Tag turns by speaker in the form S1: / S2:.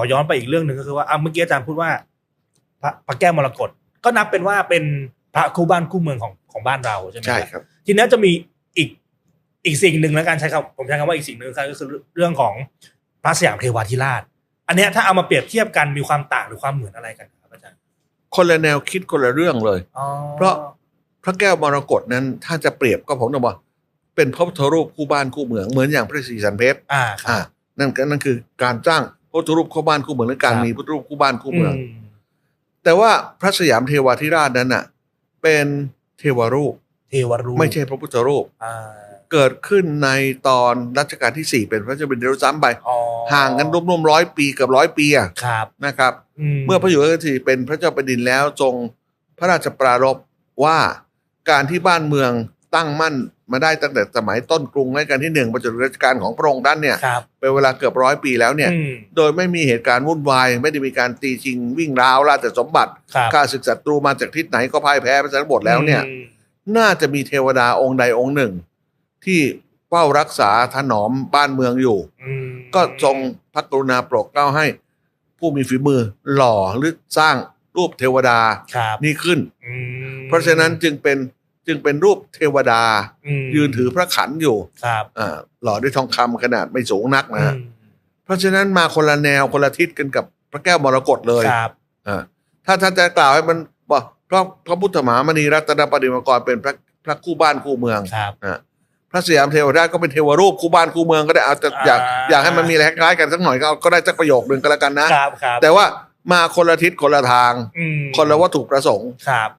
S1: ขอย้อนไปอีกเรื่องหนึ่งก็คือว่าอะเมื่อกี้อาจารย์พูดว่าพระพระแก้วมรกตก็นับเป็นว่าเป็นพระคู่บ้านคู่เมืองของของบ้านเราใช่ไหม
S2: ใช่ครับ
S1: ทีนี้จะมีอีกอีกสิ่งหนึ่งแล้วกันใช้คำผมใช้คำว่าอีกสิ่งหนึ่งก็คือเรื่องของพระสยามเทวาธิราช อันเนี้ยถ้าเอามาเปรียบเทียบกันมีความต่างหรือความเหมือนอะไรกันครับอาจารย์
S2: คนละแนวคิดคนละเรื่องเลย
S1: อ๋อ
S2: เพราะพระแก้วมรกตนั้นถ้าจะเปรียบก็ผมจะบอกเป็นพระพุทธรูปคู่บ้านคู่เมืองเหมือนอย่างพระศรีสันเพชร
S1: อ่าค
S2: อ่า
S1: รับ
S2: นั่นก็นั่นคือการสร้าง พระพุทธรูปคู่บ้านคู่เมืองหรือการ
S1: ครับ
S2: มีพระพุทธรูปคู่บ้านคู่เมือง
S1: อืม
S2: แต่ว่าพระสยามเทวาธิราชนั้นน่ะ เป็นเทวรูป
S1: เทวรูป
S2: ไม่ใช่พระพุทธรูป
S1: อ่า
S2: เกิดขึ้นในตอนรัชกาลที่สี่เป็นพระเจ้าเป็นเดรุซ้ำไป
S1: อ๋อ
S2: ห่างกันรวมๆร้อยปีเกับร้อยปีอะ
S1: ครับ
S2: นะครับ
S1: อืม
S2: เมื่อพระอยู่หัวที่เป็นพระเจ้าแผ่นดินแล้วทรงพระราชปรารภว่าการที่บ้านเมืองตั้งมั่น มาได้ตั้งแต่สมัยต้นกรุงรัชกาลที่หนึ่งมาจนถึงรัชกาลของพระองค์ท่านเนี่ย
S1: ครับ
S2: เป็นเวลาเกือบร้อยปีแล้วเนี่ย
S1: อืม
S2: โดยไม่มีเหตุการณ์วุ่นวาย ไม่ได้มีการตีชิงวิ่งราวราชสมบัติ
S1: ครับ
S2: ข้าศึกศัตรูมาจากทิศไหนก็พ่ายแพ้ไปทั้งหมดแล้วเนี่ย
S1: อืม
S2: น่าจะมีเทวดาองค์ใดองค์หนึ่ง ที่เฝ้ารักษาถนอมบ้านเมืองอยู่
S1: อืม
S2: ก็ทรงพระกรุณาโปรดเกล้าให้ ผู้มีฝีมือหล่อหรือสร้างรูปเทวดา
S1: ครับ
S2: นี่ขึ้น
S1: อืม
S2: เพราะฉะนั้นจึงเป็น จึงเป็นรูปเทวดา
S1: อืม
S2: ยืนถือพระขันอยู่
S1: ครับ
S2: อ่าหล่อด้วยทองคำขนาดไม่สูงนักนะฮะ
S1: อืม
S2: เพราะฉะนั้นมาคนละแนวคนละทิศกันกับพระแก้วมรกตเลย
S1: ครับ
S2: อ่าถ้าท่านจะกล่าวให้มันบอกเพราะพระพุทธมหามณีรัตนปฏิมากรเป็นพระพระคู่บ้านคู่เมือง
S1: ครับ
S2: อ่าพระสยามเทวราชก็เป็นเทวรูปคู่บ้านคู่เมืองก็ได้เอาแต่อยาก
S1: อ่า
S2: อยากให้มันมีอะไรคล้ายๆกันสักหน่อยก็เอาก็ได้สักประโยคหนึ่งก็แล้วกันนะ
S1: ครับครับ
S2: แต่ว่ามาคนละทิศคนละทาง
S1: อืม
S2: คนละวัตถุประสงค์
S1: ครับ